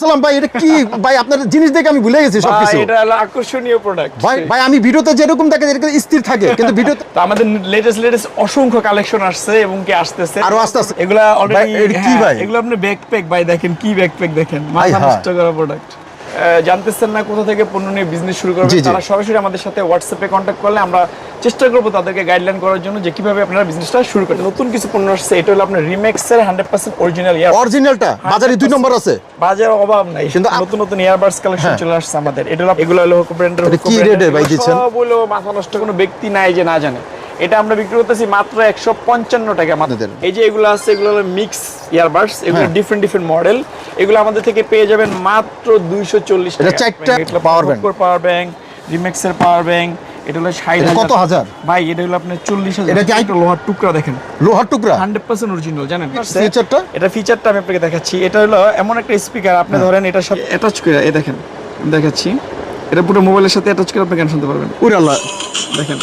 সালাম ভাই এটা কি ভাই আপনার জিনিস দেখে আমি ভুলে গেছি সবকিছু এটা হলো আকর্ষণীয় প্রোডাক্ট ভাই ভাই আমি ভিডিওতে যেরকম দেখে এরকম স্থির থাকে কিন্তু ভিডিওতে তো আমাদের লেটেস্ট লেটেস্ট অসংখ্য কালেকশন আসছে এবং কি আসতেছে আরও আসতে আসতে। এগুলা অলরেডি কি ভাই? এগুলো আপনি ব্যাকপ্যাক ভাই দেখেন কি ব্যাকপ্যাক দেখেন মাথা হ্যাঁ। নষ্ট করা প্রোডাক্ট জানতেছেন না কোথা থেকে পণ্য নিয়ে বিজনেস শুরু করবে জি, জি। তারা সরাসরি আমাদের সাথে হোয়াটসঅ্যাপে কন্ট্যাক্ট করলে আমরা চেষ্টা করব তাদেরকে গাইডলাইন করার জন্য যে কীভাবে আপনারা বিজনেসটা শুরু করেন নতুন কিছু পণ্য আসছে এটা হলো আপনার রিমেক্সের হান্ড্রেড পার্সেন্ট অরিজিনাল ইয়ার অরিজিনালটা বাজারে দুই নম্বর আছে? বাজার অভাব নাই। কিন্তু নতুন নতুন ইয়ারবাডস কালেকশন হ্যাঁ। চলে আসছে আমাদের। এটা হলো এগুলো হলো হুকো ব্র্যান্ডের কি এ ভাই দিচ্ছেন? সব হলো মাথা নষ্ট কোনো ব্যক্তি নাই যে না জানে। এটা আমরা বিক্রি করতেছি মাত্র একশো পঞ্চান্ন টাকা মাত্র। আপনাদের। এই যে এগুলো আছে এগুলো হলো মিক্স ইয়ারবাডস এগুলো হ্যাঁ। ডিফারেন্ট ডিফারেন্ট মডেল এগুলো আমাদের থেকে পেয়ে যাবেন মাত্র দুইশো চল্লিশ এটা চারটা power bank। পাওয়ার ব্যাংক রিমেক্সের পাওয়ার ব্যাংক এটা হলো ষাট কত হাজার? ভাই এটা হলো আপনার চল্লিশ হাজার। এটা একটা লোহার টুকরা দেখেন। লোহার টুকরা? হান্ড্রেড পার্সেন্ট অরিজিনাল জানেন? ফিচারটা এটা ফিচারটা আমি আপনাকে দেখাচ্ছি। এটা হলো এমন একটা স্পিকার আপনি ধরেন এটার সাথে অ্যাটাচ করে এই দেখেন দেখাচ্ছি। এটা পুরো মোবাইলের সাথে অ্যাটাচ করে আপনি গান শুনতে পারবেন। উরে দেখেন।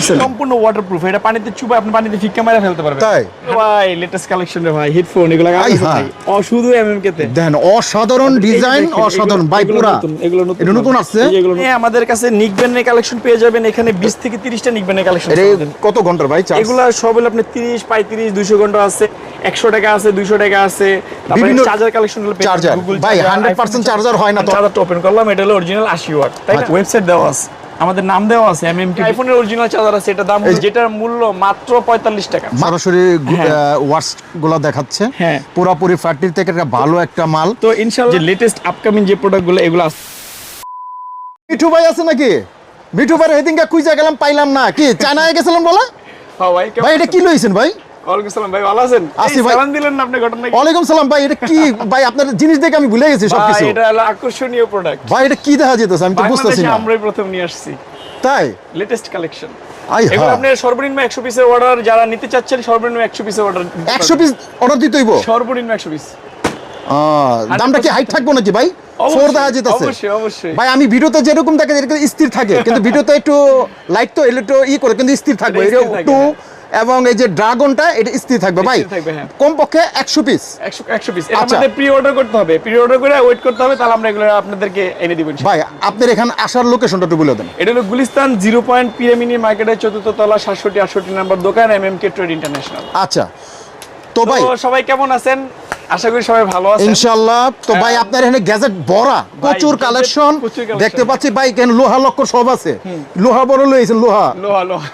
সম্পূর্ণ ওয়াটারপ্রুফ এটা পানিতে চুবা আপনি পানিতে ফিক্কা মারা ফেলতে পারবেন। তাই? ভাই লেটেস্ট কালেকশন রে ভাই হেডফোন এগুলো আছে হ্যাঁ। ও শুধু এমএমকে তে। দেন অসাধারণ ডিজাইন অসাধারণ এগুলো- ভাই এগুলো পুরা। এগুলো নতুন এটা নতুন আসছে? এই যে এগুলো নতুন। আমাদের কাছে নিক ব্যান্ডের কালেকশন পেয়ে যাবেন এখানে 20 থেকে 30টা নিক ব্যান্ডের কালেকশন এটা কত ঘণ্টার ভাই চার্জ এগুলা সব হলো আপনার 30 35 200 ঘণ্টা আছে। 100 টাকা আছে 200 টাকা আছে। তারপরে চার্জার কালেকশন হলো পেয়ে চার্জার। যাবেন, ভাই, চার্জার, 100% চার্জার হয় না তো। চার্জারটা ওপেন করলাম এটা হলো অরিজিনাল 80 ওয়াট তাই না? আচ্ছা। ওয়েবসাইট দেওয়া আছে। আমাদের নাম দেওয়া আছে এমএমকে আইফোনের অরিজিনাল চার্জার আছে এটা দাম যেটার মূল্য মাত্র 45 টাকা। সরাসরি হ্যাঁ। ওয়াটসগুলো দেখাচ্ছে। হ্যাঁ। পুরোপুরি ফ্যাক্টরি থেকে একটা ভালো একটা মাল। তো ইনশাআল্লাহ যে লেটেস্ট আপকামিং যে প্রোডাক্টগুলো এগুলো আছে মিঠু ভাই আছে নাকি? মিঠু ভাই এদিনকে খুঁজে গেলাম পাইলাম না। কি চায়নায় গেছিলাম বলা? হ্যাঁ ভাই ভাই এটা কি লইছেন ভাই? ওয়ালাইকুম আসসালাম ভাই ভালো আছেন? আছি ভাই। সালাম দিলেন না আপনি ঘটনা কি? ওয়ালাইকুম সালাম ভাই এটা কি? ভাই আপনার জিনিস দেখে আমি ভুলে গেছি ভাই এটা হলো আকর্ষণীয় প্রোডাক্ট ভাই এটা কি দেখা যেতেছে? আমি তো বুঝতেছি না। আমরাই প্রথম নিয়ে আসছি। তাই? লেটেস্ট কালেকশন এগুলো আপনি সর্বনিম্ন একশো পিসের অর্ডার যারা নিতে চাচ্ছেন সর্বনিম্ন পিসের অর্ডার পিস অর্ডার দিতে হইব? সর্বনিম্ন একশো পিস আহ, দামটা কি হাইট থাকব নাকি ভাই? ফোর দেখা যেতেছে। ভাই আমি ভিডিওতে যেরকম এরকম স্থির থাকে কিন্তু ভিডিওতে একটু লাইট তো এলে একটু ই করে কিন্তু স্থির থাকবে। এবং এই যে ড্রাগনটা এটা স্থির থাকবে ভাই? কম পক্ষে হ্যাঁ। কমপক্ষে একশো পিস একশো পিস আচ্ছা। মধ্যে প্রি অর্ডার করতে হবে। প্রি অর্ডার করে ওয়েট করতে হবে তাহলে আমরা এগুলো আপনাদেরকে এনে দিব ভাই আপনার এখানে আসার লোকেশনটা একটু বলে দেন। এটা হলো গুলিস্তান জিরো পয়েন্ট পিরামিনি মার্কেটের চতুর্থ তলা সাতষট্টি আটষট্টি নাম্বার দোকান M M K trade international আচ্ছা। তো ভাই সবাই কেমন আছেন? আশা করি সবাই ভালো আছেন। ইনশাল্লাহ তো ভাই হ্যাঁ। আপনার এখানে গ্যাজেট ভরা প্রচুর কালেকশন। দেখতে পাচ্ছি ভাই কেন লোহা লক্কর সব আছে। লোহা বড় লইছেন লোহা? লোহা লোহা।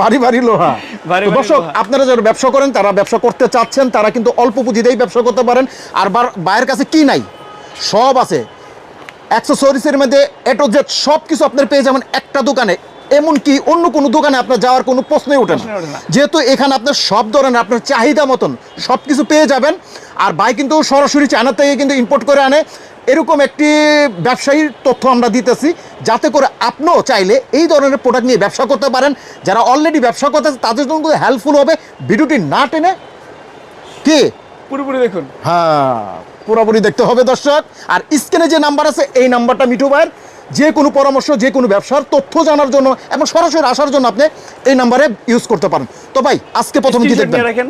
ভারী ভারী লোহা। তো দর্শক আপনারা যারা ব্যবসা করেন তারা ব্যবসা করতে চাচ্ছেন তারা কিন্তু অল্প পুঁজি পুঁজিতেই ব্যবসা করতে পারেন। আর ভাইয়ের কাছে কি নাই? সব আছে। অ্যাক্সেসরিজের মধ্যে এটো জেড সব কিছু আপনার পেয়ে যাবেন একটা দোকানে। এমনকি অন্য কোনো দোকানে আপনার যাওয়ার কোনো প্রশ্নই ওঠে না। যেহেতু এখানে আপনার সব ধরনের আপনার চাহিদা মতন সব কিছু পেয়ে যাবেন আর বাই কিন্তু সরাসরি চায়না থেকে কিন্তু ইম্পোর্ট করে আনে। এরকম একটি ব্যবসায়ীর তথ্য আমরা দিতেছি যাতে করে আপনিও চাইলে এই ধরনের প্রোডাক্ট নিয়ে ব্যবসা করতে পারেন। যারা অলরেডি ব্যবসা করতেছে তাদের জন্য হেল্পফুল হবে। ভিডিওটি না টেনে কি? পুরোপুরি দেখুন। হ্যাঁ পুরোপুরি দেখতে হবে দর্শক। আর স্ক্রিনে যে নাম্বার আছে এই নাম্বারটা মিঠু ভাইয়ের। যে কোনো পরামর্শ যে কোনো ব্যবসার তথ্য জানার জন্য এবং সরাসরি আসার জন্য আপনি এই নাম্বারে ইউজ করতে পারেন। তো ভাই আজকে প্রথম কি দেখবেন?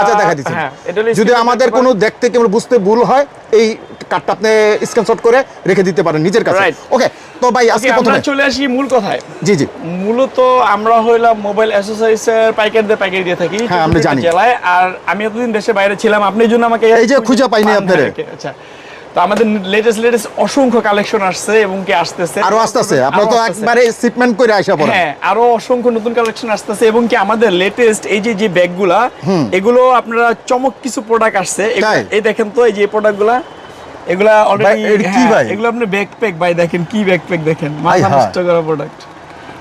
আচ্ছা দেখা দিচ্ছি। হ্যাঁ, যদি আমাদের কোনো দেখতে কিংবা বুঝতে ভুল হয় এই কার্ডটা আপনি স্ক্রিনশট করে রেখে দিতে পারেন নিজের কাছে. ওকে তো ভাই আজকে প্রথমে চলে আসি মূল কথায়। জি জি। মূলত আমরা হইলাম মোবাইল অ্যাসেসরিজের পাইকারদের পাইকারি দিয়ে থাকি হ্যাঁ, আমরা জানি। জেলায়। আর আমি এতদিন দেশে বাইরে ছিলাম আপনি জন্য আমাকে এই যে খুঁজে পাইনি পান আপনারে। আচ্ছা। তো আমাদের লেটেস্ট লেটেস্ট অসংখ্য কালেকশন আসছে এবং কি আসতেছে? আরও আসতেছে। আপনারা তো একবারে শিপমেন্ট করে আইসা পড়ে হ্যাঁ আরও অসংখ্য নতুন কালেকশন আসতেছে এবং কি আমাদের লেটেস্ট এই যে যে ব্যাগগুলা এগুলো আপনারা চমক কিছু প্রোডাক্ট আসছে। এই দেখেন তো এই যে প্রোডাক্টগুলা এগুলা অলরেডি কি ভাই? এগুলো আপনি ব্যাকপ্যাক ভাই দেখেন কি ব্যাকপ্যাক দেখেন। মাথা হ্যাঁ। নষ্ট করা প্রোডাক্ট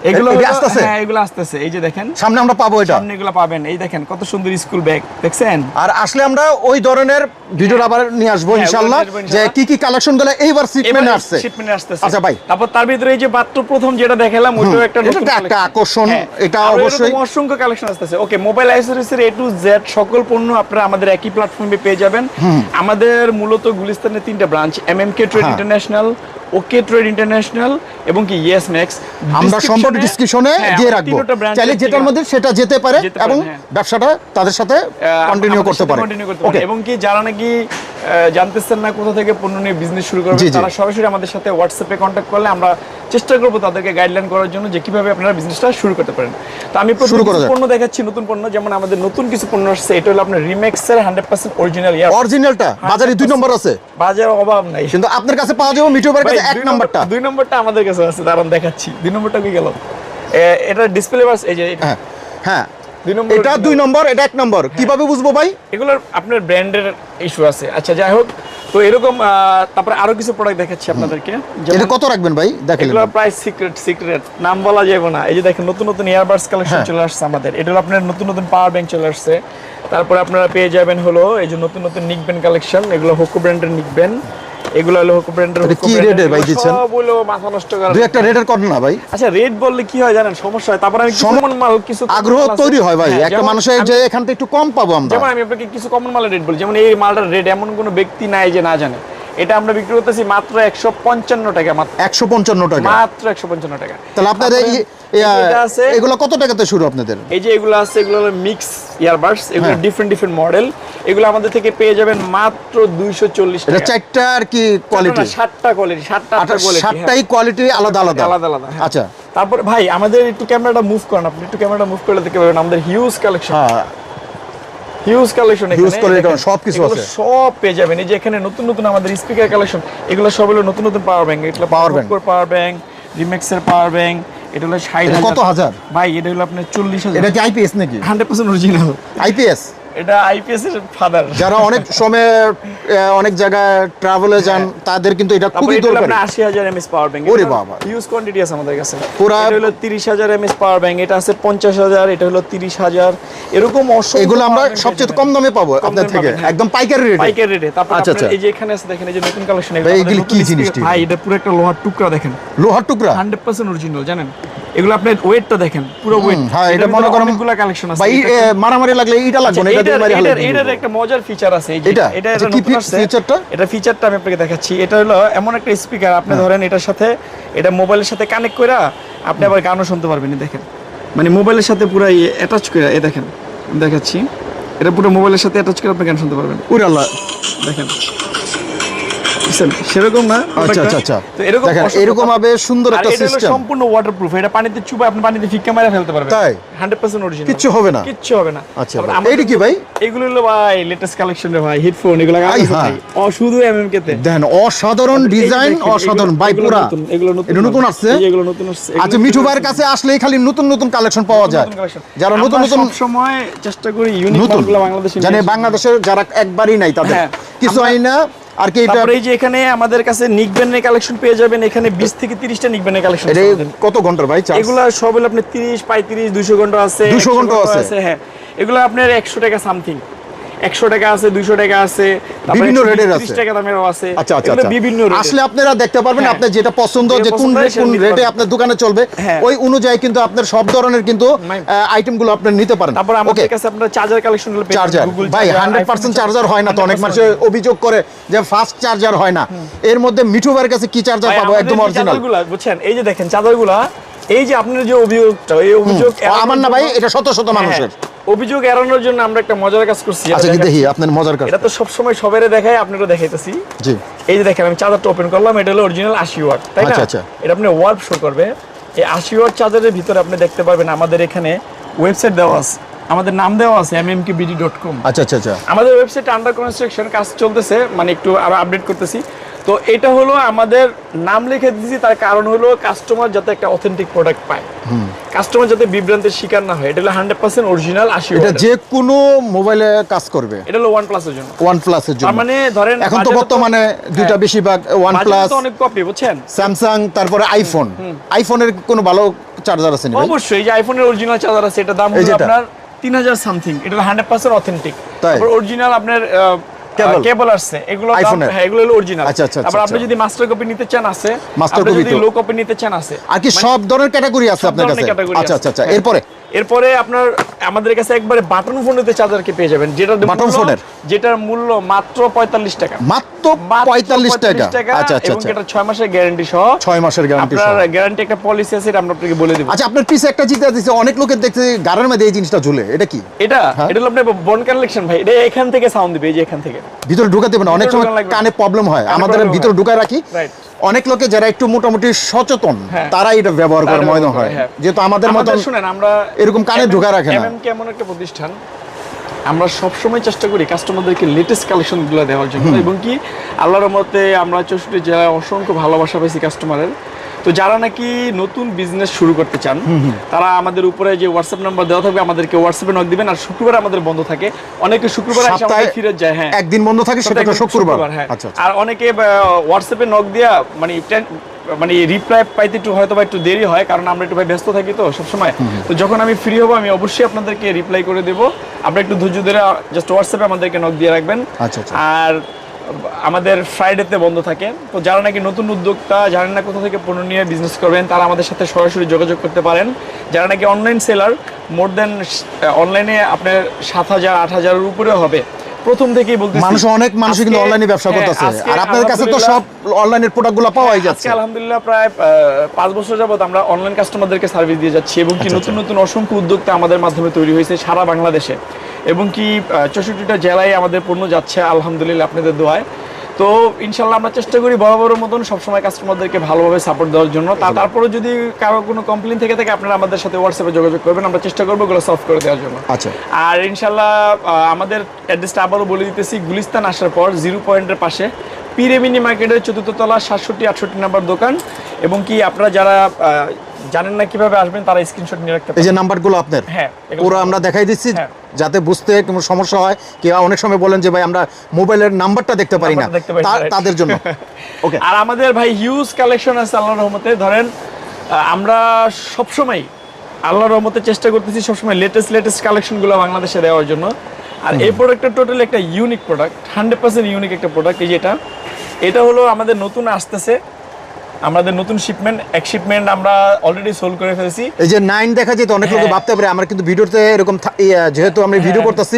এগুলো আসতেছে? হ্যাঁ এগুলো আসতেছে। এই যে দেখেন সামনে আমরা পাবো এটা। সামনে এগুলো পাবেন। এই দেখেন কত সুন্দর স্কুল ব্যাগ দেখছেন? আর আসলে আমরা ওই ধরনের ভিডিও আবার নিয়ে আসব হ্যাঁ, আসব যে কি কি কালেকশনগুলো এইবার শিপমেন্ট আসছে। শিপমেন্টে আসতেছে। আচ্ছা ভাই তারপর তার ভিতরে এই যে মাত্র প্রথম যেটা দেখালাম ওইটাও একটা নতুন একটা আকর্ষণ, হ্যাঁ, এটা অবশ্যই- অসংখ্য কালেকশন আসতেছে। ওকে মোবাইল অ্যাক্সেসরিজের এ টু জেড সকল পণ্য আপনারা আমাদের একই প্ল্যাটফর্মে পেয়ে যাবেন। আমাদের মূলত গুলিস্তানের তিনটা branch MMK trade. International okay trade international এবং কি ইয়েস ম্যাক্স আমরা সম্পূর্ণ ডিসক্রিপশনে দিয়ে রাখব। চাইলে যেটার মধ্যে সেটা যেতে পারে এবং হ্যাঁ। ব্যবসাটা তাদের সাথে কন্টিনিউ করতে পারে। এবং কি যারা নাকি জানতেছেন না কোথা থেকে পণ্য নিয়ে বিজনেস শুরু করবেন। তারা সরাসরি আমাদের সাথে হোয়াটসঅ্যাপে কন্ট্যাক্ট করলে আমরা চেষ্টা করব তাদেরকে গাইডলাইন করার জন্য যে কীভাবে আপনারা বিজনেসটা শুরু করতে পারেন। তো আমি। পণ্য দেখাচ্ছি নতুন পণ্য। যেমন আমাদের নতুন কিছু পণ্য আসছে এটা হলো আপনার রিমেক্সের হান্ড্রেড পার্সেন্ট অরিজিনাল ইয়ার। অরিজিনালটা বাজারে দুই নম্বর আছে? বাজার অভাব নাই। কিন্তু আপনার কাছে পাওয়া যাবে ভাই, কাছে এক দুই নাম্বারটা। দুই নম্বরটা আমাদের কাছে আছে দাঁড়ান দেখাচ্ছি। দুই নম্বরটা কি গেল? এটা ডিসপ্লে বাস এই যে হ্যাঁ হ্যাঁ। এটা দুই নম্বর এটা এক নম্বর। কীভাবে বুঝব ভাই? এগুলোর আপনার ব্র্যান্ডের ইস্যু আছে। আচ্ছা যাই হোক তো এরকম তারপরে আরও কিছু প্রোডাক্ট দেখাচ্ছি আপনাদেরকে। এটা কত রাখবেন ভাই? দেখেন এগুলো প্রায় সিক্রেট সিক্রেট নাম বলা যাবে না। এই যে দেখেন নতুন নতুন ইয়ারবাডস কালেকশন হ্যাঁ। চলে আসছে আমাদের। এটা হলো আপনার নতুন নতুন পাওয়ার ব্যাংক চলে আসছে। তারপরে আপনারা পেয়ে যাবেন হলো এই যে নতুন নতুন নিকবেন কালেকশন এগুলো হোকো ব্র্যান্ডের নিকবেন এগুলো হলো হোকো ব্র্যান্ডের কি rate ভাই দিচ্ছেন? সবগুলো মাথা নষ্ট করা দুই একটা রেটের কর না ভাই। আচ্ছা রেট বললে কি হয় জানেন? সমস্যা হয়। তারপর আমি কমন মাল কিছু আগ্রহ তৈরি হয় ভাই। হ্যাঁ, একটা মানুষের যে এখান থেকে একটু কম পাবো আমরা। যেমন আমি আপনাকে কিছু কমন মালের রেট বলি। যেমন এই মালটার রেট এমন কোনো ব্যক্তি নাই যে না জানে। এটা আমরা বিক্রি করতেছি মাত্র একশো পঞ্চান্ন টাকা মাত্র। একশো পঞ্চান্ন টাকা। মাত্র একশো পঞ্চান্ন টাকা। তাহলে এটা আছে এগুলো কত টাকাতে শুরু আপনাদের? এই যে এগুলো আছে এগুলো হলো মিক্স ইয়ারবাডস এগুলো হ্যাঁ। ডিফারেন্ট ডিফারেন্ট মডেল এগুলো আমাদের থেকে পেয়ে যাবেন মাত্র দুইশো চল্লিশ এটা চারটা আর কি কোয়ালিটি সাতটা কোয়ালিটি সাতটা কোয়ালিটি সাতটাই কোয়ালিটি আলাদা আলাদা। আলাদা আলাদা হ্যাঁ। আচ্ছা। তারপর ভাই আমাদের একটু ক্যামেরাটা মুভ করেন আপনি একটু ক্যামেরাটা মুভ করলে দেখতে পাবেন আমাদের হিউজ কালেকশন হ্যাঁ। হিউজ কালেকশন হিউজ collection, সবকিছু আছে। সব পেয়ে যাবেন। এই যে এখানে নতুন নতুন আমাদের স্পিকার কালেকশন এগুলো সব হলো নতুন নতুন পাওয়ার ব্যাংক এগুলো পাওয়ার ব্যাংক পাওয়ার ব্যাংক রিমেক্সের পাওয়ার ব্যাংক এটা হলো ষাট এটা কত হাজার। ভাই এটা হলো আপনার চল্লিশ হাজার। এটা কি আইপিএস নাকি? হান্ড্রেড পার্সেন্ট অরিজিনাল আইপিএস এটা আইপিএস এর ফাদার যারা অনেক সময় অনেক জায়গায় ট্রাভেলে যান তাদের কিন্তু এটা খুবই দরকারি। আপনার আশি হাজার এমএস পাওয়ার ব্যাংক ওরে বাবা। হিউজ কোয়ান্টিটি আছে আমাদের কাছে। পুরা- এটা হলো তিরিশ হাজার এমএস পাওয়ার ব্যাংক এটা আছে পঞ্চাশ হাজার এটা হলো তিরিশ হাজার। এরকম অসংখ্য এগুলো আমরা সবচেয়ে কম দামে পাবো আপনার থেকে হ্যাঁ। একদম পাইকারি রেটে পাইকারি রেটে তারপর আচ্ছা, আচ্ছা। এই যে এখানে আছে দেখেন এই যে নতুন কালেকশন এগুলো কি জিনিসটি? ভাই এটা পুরো একটা লোহার টুকরা দেখেন। লোহার টুকরা? হান্ড্রেড পার্সেন্ট অরিজিনাল জানেন? এগুলো আপনার ওয়েটটা দেখেন পুরো ওয়েট হ্যাঁ এটা মনে করেন অনেকগুলো কালেকশন আছে ভাই মারামারি লাগলে এটা লাগবে না এটা মারি হালাই এটার-। একটা মজার ফিচার আছে এই যে এটা? এটা আচ্ছা, কি। ফিচারটা? এটা ফিচারটা আমি আপনাকে দেখাচ্ছি এটা হলো এমন একটা স্পিকার আপনি ধরেন এটার সাথে এটা মোবাইলের সাথে কানেক্ট করে আপনি আবার গানও শুনতে পারবেন দেখেন মানে মোবাইলের সাথে পুরো অ্যাটাচ করে এই দেখেন দেখাচ্ছি এটা পুরো মোবাইলের সাথে অ্যাটাচ করে আপনি গান শুনতে পারবেন উরে আল্লাহ দেখেন সেরকম না আচ্ছা আচ্ছা আচ্ছা। তো এরকম দেখেন এরকম ভাবে সুন্দর একটা সিস্টেম সম্পূর্ণ ওয়াটারপ্রুফ এটা পানিতে চুবে আপনি পানিতে ফিক্কা মারা ফেলতে পারবেন। তাই? 100% অরিজিনাল হবে না? হবে না। আচ্ছা এইটা কি ভাই? এগুলো হলো ভাই লেটেস্ট কালেকশন রে ভাই হেডফোন এগুলো। ভাই। ও শুধু তে। দেখেন অসাধারণ ডিজাইন অসাধারণ। ভাই পুরা। নতুন, এগুলো নতুন এটা নতুন। আসছে? এগুলো নতুন আসছে আচ্ছা মিঠু ভাইয়ের কাছে আসলেই খালি নতুন নতুন কালেকশন পাওয়া যায়। যারা নতুন নতুন সময় চেষ্টা করি ইউনিক বাংলাদেশে বাংলাদেশের যারা একবারই নাই তাদের। হ্যাঁ, কিছু আইনা আর কি এটা এই যে এখানে আমাদের কাছে নিকবেনের কালেকশন পেয়ে যাবেন এখানে 20 থেকে 30টা নিকবেনের কালেকশন এটা কত ঘণ্টার ভাই চার্জ এগুলা সব হলো আপনার 30 35 200 ঘণ্টা আছে 200 ঘণ্টা আছে? হ্যাঁ। এগুলো আপনার 100 টাকা সামথিং 100 টাকা আছে 200 টাকা আছে বিভিন্ন রেটের আছে। টাকা দামেরও আছে। আচ্ছা আচ্ছা আচ্ছা। বিভিন্ন আসলে আপনারা দেখতে পারবেন হ্যাঁ। আপনার যেটা পছন্দ যে কোন হয় কোন রেটে আপনার দোকানে চলবে হ্যাঁ। ওই অনুযায়ী কিন্তু আপনার সব ধরনের কিন্তু আইটেমগুলো আপনি নিতে পারেন। তারপর আমাদের কাছে আপনার চার্জার কালেকশন চার্জার ভাই হান্ড্রেড পার্সেন্ট চার্জার হয় না তো অনেক মানুষ অভিযোগ করে যে ফাস্ট চার্জার হয় না। এর মধ্যে মিঠু ভাইয়ের কাছে কি চার্জার পাবো? একদম অরিজিনাল বুঝছেন? এই যে দেখেন চাদরগুলা এই যে আপনার যে অভিযোগটা এই অভিযোগ আমার না ভাই এটা শত শত জন্য- মানুষের। হ্যাঁ, অভিযোগ এড়ানোর জন্য আমরা একটা মজার কাজ করছি। আচ্ছা কি দেখি আপনার মজার কাজ। এটা তো সবসময় সবাইরে দেখায় আপনারও দেখাইতেছি। জি। এই যে দেখেন আমি চার্জারটা ওপেন করলাম এটা হলো অরিজিনাল আশি ওয়াট তাই না? আচ্ছা, আচ্ছা। এটা আপনি ওয়ার্প শো করবে। এই আশি ওয়াট চার্জারের ভিতরে আপনি দেখতে পারবেন আমাদের এখানে ওয়েবসাইট দেওয়া আছে। আমাদের নাম দেওয়া আছে কম আচ্ছা আচ্ছা আচ্ছা। আমাদের ওয়েবসাইট আন্ডার কনস্ট্রাকশন কাজ চলতেছে মানে একটু আরও আপডেট করতেছি। তো এটা হলো আমাদের নাম লিখে দিয়েছি তার কারণ হলো কাস্টমার যাতে একটা অথেন্টিক প্রোডাক্ট পায়। কাস্টমার যাতে বিভ্রান্তের শিকার না হয় এটা হলো হান্ড্রেড পার্সেন্ট অরিজিনাল আশি এটা যে কোনো মোবাইলে কাজ করবে। এটা হলো ওয়ান প্লাসের জন্য। ওয়ান প্লাসের জন্য। মানে ধরেন এখন তো বর্তমানে দুইটা হ্যাঁ। বেশিরভাগ ওয়ান প্লাস অনেক কপি বুঝছেন? স্যামসাং তারপরে আইফোন আইফোনের কোনো ভালো চার্জার আছে অবশ্যই এই যে আইফোনের অরিজিনাল চার্জার আছে এটা দাম হলো আপনার তিন হাজার সামথিং এটা হান্ড্রেড পার্সেন্ট অথেন্টিক অরিজিনাল আপনার Cable? কেবল আসছে এগুলো হ্যাঁ এগুলো হলো অরিজিনাল আচ্ছা, আচ্ছা, তারপর আচ্ছা, আপনি আচ্ছা। যদি মাস্টার কপি নিতে চান আছে মাস্টার কপি যদি? লো কপি নিতে চান আছে আর কি সব ধরনের ক্যাটাগরি আছে আপনার কাছে আচ্ছা আচ্ছা আচ্ছা হ্যাঁ। এরপরে এরপরে আপনার আমাদের কাছে একবারে বাটন ফোনেতে চার্জারকে পেয়ে যাবেন? যেটা Button phone-এর? যেটার মূল্য মাত্র পঁয়তাল্লিশ টাকা। মাত্র মাত্র পঁয়তাল্লিশ টাকা। আচ্ছা আচ্ছা এবং আচ্ছা। এটা ছয় মাসের গ্যারান্টি সহ। ছয় মাসের গ্যারান্টি সহ। আপনার গ্যারান্টি একটা পলিসি আছে এটা আমরা আপনাকে বলে দেবো। আচ্ছা আপনার পিছে একটা চিন্তা দিচ্ছে অনেক লোকের দেখতে গাড়ির মধ্যে এই জিনিসটা ঝুলে। এটা কি? এটা হ্যাঁ। এটা হলো আপনার বন কালেকশন ভাই। এটা এখান থেকে সাউন্ড দিবে এই যে এখান থেকে। ভিতরে ঢুকাতে পারে না। অনেক সময় কানে প্রবলেম হয়। আমাদের ভিতরে। ঢুকায় রাখি। Right. অনেক লোকে যারা একটু মোটামুটি সচেতন হ্যাঁ। তারা এটা ব্যবহার করে মনে হয় হ্যাঁ। যেহেতু আমাদের মত শুনেন আমরা এরকম কানে ঢোকা রাখে না। এমএম এমন একটা প্রতিষ্ঠান আমরা সবসময় চেষ্টা করি কাস্টমারদেরকে লেটেস্ট কালেকশন কালেকশনগুলো দেওয়ার জন্য এবং কি আল্লাহর মতে আমরা চৌষট্টি জেলায় অসংখ্য ভালোবাসা পাইছি কাস্টমারের তো যারা নাকি নতুন বিজনেস শুরু করতে চান তারা আমাদের উপরে যে হোয়াটসঅ্যাপ নাম্বার দেওয়া থাকবে আমাদেরকে হোয়াটসঅ্যাপে নক দিবেন। আর শুক্রবার আমাদের বন্ধ থাকে। অনেকে শুক্রবার সপ্তাহে ফিরে যায় হ্যাঁ। একদিন বন্ধ থাকে সেটা তো শুক্রবার। হ্যাঁ। আচ্ছা আচ্ছা। আর অনেকে হোয়াটসঅ্যাপে নক দিয়া মানে মানে রিপ্লাই পাইতে একটু হয়তো বা একটু দেরি হয় কারণ আমরা একটু ভাই ব্যস্ত থাকি তো সবসময়। তো যখন আমি ফ্রি হব আমি অবশ্যই আপনাদেরকে রিপ্লাই করে দেবো। আপনারা একটু ধৈর্য ধরে জাস্ট হোয়াটসঅ্যাপে আমাদেরকে নক দিয়ে রাখবেন। আচ্ছা, আচ্ছা। আর আমাদের ফ্রাইডেতে বন্ধ থাকে। তো যারা নাকি নতুন উদ্যোক্তা জানেন না কোথা থেকে পণ্য নিয়ে বিজনেস করবেন তারা আমাদের সাথে সরাসরি যোগাযোগ করতে পারেন। যারা নাকি অনলাইন সেলার মোর দেন অনলাইনে আপনার সাত হাজার আট হাজারের উপরে হবে। প্রথম থেকেই বলতে মানুষ অনেক মানুষ কিন্তু অনলাইনে ব্যবসা করতেছে। আর আপনাদের কাছে তো সব অনলাইনের প্রোডাক্টগুলো পাওয়াই যাচ্ছে আজকে আলহামদুলিল্লাহ প্রায় পাঁচ বছর যাবত আমরা অনলাইন কাস্টমারদেরকে সার্ভিস দিয়ে যাচ্ছি এবং কি আচ্ছা, নতুন নতুন অসংখ্য উদ্যোক্তা আমাদের মাধ্যমে তৈরি হয়েছে সারা বাংলাদেশে। এবং কি চৌষট্টিটা জেলায় আমাদের পণ্য যাচ্ছে আলহামদুলিল্লাহ আপনাদের দোয়ায়। তো ইনশাল্লাহ আমরা চেষ্টা করি বরাবর মতন সবসময় কাস্টমারদেরকে ভালোভাবে সাপোর্ট দেওয়ার জন্য। তা তারপরে যদি কারও কোনো কমপ্লেন থেকে থাকে আপনারা আমাদের সাথে হোয়াটসঅ্যাপে যোগাযোগ করবেন। আমরা চেষ্টা করব ওগুলো সলভ করে দেওয়ার জন্য। আচ্ছা। আর ইনশাল্লাহ আমাদের অ্যাড্রেসটা আবারও বলে দিতেছি গুলিস্তান আসার পর জিরো পয়েন্টের পাশে পিরেমিনি মার্কেটের চতুর্থ তলা সাতষট্টি আটষট্টি নাম্বার দোকান। এবং কি আপনারা যারা জানেন না কীভাবে আসবেন তারা স্ক্রিনশট নিয়ে রাখতে এই যে নাম্বারগুলো আপনার হ্যাঁ, পুরো আমরা দেখাই দিচ্ছি হ্যাঁ। যাতে বুঝতে কোনো সমস্যা হয়। কি অনেক সময় বলেন যে ভাই আমরা মোবাইলের নাম্বারটা দেখতে পারি না. তাদের জন্য। ওকে আর আমাদের ভাই হিউজ কালেকশন আছে আল্লাহর রহমতে। ধরেন আমরা সবসময় আল্লাহর রহমতে চেষ্টা করতেছি সবসময় লেটেস্ট লেটেস্ট কালেকশনগুলো বাংলাদেশে দেওয়ার জন্য। আর এই প্রোডাক্টটা টোটালি একটা unique product hundred percent unique একটা প্রোডাক্ট এই যেটা এটা হলো আমাদের নতুন আসতেছে আমাদের নতুন শিপমেন্ট এক শিপমেন্ট আমরা অলরেডি সোল করে ফেলেছি। এই যে নাইন দেখা যেত অনেক লোক হ্যাঁ। ভাবতে পারে আমরা কিন্তু ভিডিওতে এরকম যেহেতু আমরা ভিডিও করতেছি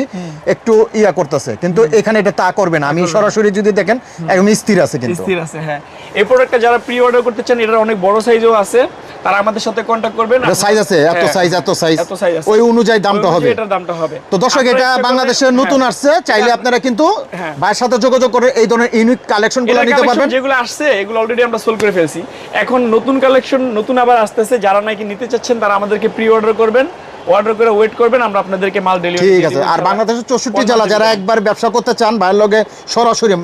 একটু ইয়া করতেছে। কিন্তু এখানে এটা তা করবে না। আমি সরাসরি যদি দেখেন একদম স্থির আছে কিন্তু। স্থির আছে হ্যাঁ। এই প্রোডাক্টটা যারা প্রি অর্ডার করতে চান এটার অনেক বড় সাইজও আছে। তারা আমাদের সাথে কন্ট্যাক্ট করবেন। সাইজ আছে এত হ্যাঁ, সাইজ এত সাইজ এত আছে। ওই অনুযায়ী দামটা হবে। এটার দামটা হবে। তো দর্শক এটা বাংলাদেশে নতুন হ্যাঁ। আসছে চাইলে আপনারা কিন্তু হ্যাঁ। ভাইয়ের সাথে যোগাযোগ করে এই ধরনের ইউনিক কালেকশনগুলো নিতে পারবেন। যেগুলো আসছে এগুলো অলরেডি আমরা সোল করে ফেলছি। এখন নতুন কালেকশন নতুন আবার আসতেছে। যারা নাকি নিতে চাচ্ছেন তারা আমাদেরকে প্রি অর্ডার করবেন। অর্ডার করে ওয়েট করবেন আমরা আপনাদেরকে মাল ডেলিভারি ঠিক আছে আর বাংলাদেশের চৌষট্টি জেলা যারা একবার ব্যবসা করতে চান ভাইয়ের লগে সরাসরি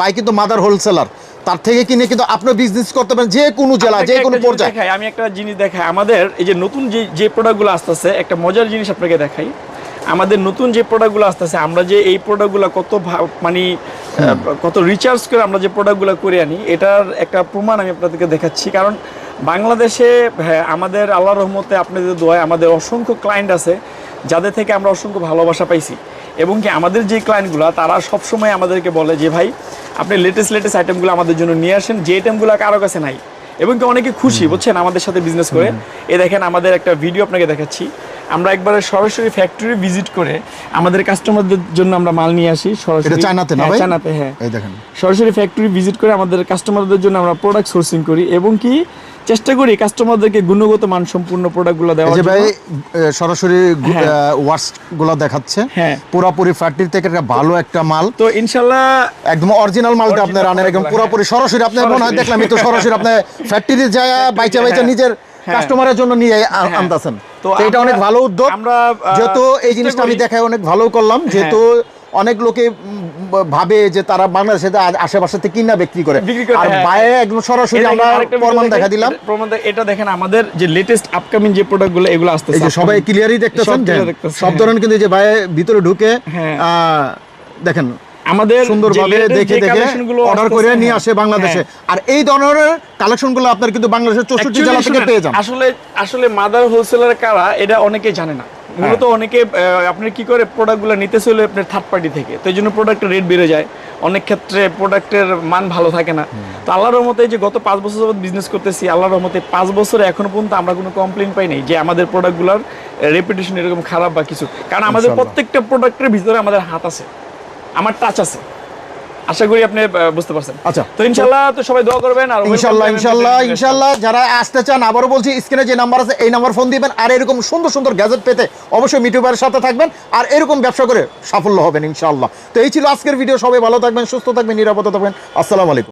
ভাই কিন্তু মাদার হোলসেলার তার থেকে কিনে কিন্তু আপনি বিজনেস করতে পারেন যে কোনো জেলা যে কোনো পর্যায়ে। দেখাই আমি একটা জিনিস দেখাই। আমাদের এই যে নতুন যে যে প্রোডাক্টগুলো আসতেছে একটা মজার জিনিস আপনাকে দেখাই। আমাদের নতুন যে প্রোডাক্টগুলো আসতেছে আমরা যে এই প্রোডাক্টগুলো কত মানে কত রিচার্জ করে আমরা যে প্রোডাক্টগুলো করে আনি এটার একটা প্রমাণ আমি আপনাদেরকে দেখাচ্ছি। কারণ বাংলাদেশে হ্যাঁ, আমাদের আল্লাহ রহমতে আপনাদের দোয়ায় আমাদের অসংখ্য ক্লায়েন্ট আছে যাদের থেকে আমরা অসংখ্য ভালোবাসা পাইছি। এবং কি আমাদের যে ক্লায়েন্টগুলো তারা সবসময় আমাদেরকে বলে যে ভাই আপনি লেটেস্ট লেটেস্ট আইটেমগুলো আমাদের জন্য নিয়ে আসেন যে আইটেমগুলো কারও কাছে নাই। এবং কি অনেকে খুশি বুঝছেন? আমাদের সাথে বিজনেস করে। এ দেখেন আমাদের একটা ভিডিও আপনাকে দেখাচ্ছি। আমরা একবারে সরাসরি ফ্যাক্টরি ভিজিট করে আমাদের কাস্টমারদের জন্য আমরা মাল নিয়ে আসি সরাসরি এটা চায়নাতে না হ্যাঁ, ভাই? চায়নাতে হ্যাঁ এই দেখেন সরাসরি ফ্যাক্টরি ভিজিট করে আমাদের কাস্টমারদের জন্য আমরা প্রোডাক্ট সোর্সিং করি এবং কি চেষ্টা করি কাস্টমারদেরকে গুণগত মানসম্পূর্ণ প্রোডাক্টগুলো এই দেওয়ার যে ভাই সরাসরি হ্যাঁ। গুলো দেখাচ্ছে হ্যাঁ। পুরোপুরি ফ্যাক্টরি থেকে একটা ভালো একটা মাল তো ইনশাল্লাহ একদম অরিজিনাল মালটা আপনার আনেন একদম পুরোপুরি সরাসরি আপনার মনে হয় দেখলাম তো সরাসরি আপনি ফ্যাক্টরি যায় বাইচা বাইচা। নিজের। কাস্টমারের জন্য নিয়ে। আনতাছেন তো এটা অনেক ভালো উদ্যোগ। আমরা, যেহেতু এই জিনিসটা আমি দেখাই অনেক ভালো করলাম। যেহেতু অনেক লোকে ভাবে যে তারা বাংলাদেশে আশেপাশে থেকে কিনা বিক্রি করে। আর হ্যাঁ। বাইরে একদম সরাসরি আমরা প্রমাণ দেখা দিলাম। প্রমাণ এটা দেখেন আমাদের যে লেটেস্ট আপকামিং যে প্রোডাক্টগুলো এগুলো আসতেছে। এই যে সবাই ক্লিয়ারই দেখতেছেন সব হ্যাঁ। ধরনের কিন্তু যে ভাই ভিতরে ঢুকে হ্যাঁ। আহ, দেখেন আমাদের সুন্দরভাবে দেখে দেখে অর্ডার করে নিয়ে হ্যাঁ। আসে বাংলাদেশে। হ্যাঁ। আর এই ধরনের কালেকশনগুলো আপনার কিন্তু বাংলাদেশের চৌষট্টি জেলা থেকে পেয়ে যান। আসলে আসলে মাদার হোলসেলার কারা এটা অনেকে জানে না। মূলত অনেকে আহ, আপনার কি করে প্রোডাক্টগুলো নিতে চলে আপনার থার্ড পার্টি থেকে। তো এই জন্য প্রোডাক্টের রেট বেড়ে যায়। অনেক ক্ষেত্রে প্রোডাক্টের মান ভালো থাকে না। তো আল্লাহর রহমতে যে গত পাঁচ বছর যাবত বিজনেস করতেছি আল্লাহর রহমতে পাঁচ বছরে এখনও পর্যন্ত আমরা কোনো কমপ্লেন পাই নাই যে আমাদের প্রোডাক্টগুলোর রেপুটেশন এরকম খারাপ বা কিছু। কারণ আমাদের প্রত্যেকটা প্রোডাক্টের ভিতরে আমাদের হাত আছে। আমার টাচ আছে। আশা করি আপনি বুঝতে পারছেন। আচ্ছা। তো ইনশাল্লাহ তো সবাই দোয়া করবেন আর ইনশাল্লাহ ইনশাল্লাহ ইনশাল্লাহ। যারা আসতে চান আবারও বলছি স্ক্রিনে যে নাম্বার আছে এই নাম্বার ফোন দিবেন। আর এরকম সুন্দর সুন্দর গ্যাজেট পেতে অবশ্যই মিটুবারের সাথে থাকবেন। আর এরকম ব্যবসা করে সাফল্য হবেন ইনশাল্লাহ। তো এই ছিল আজকের ভিডিও সবাই ভালো থাকবেন সুস্থ থাকবেন নিরাপদে থাকবেন। আসসালামু আলাইকুম।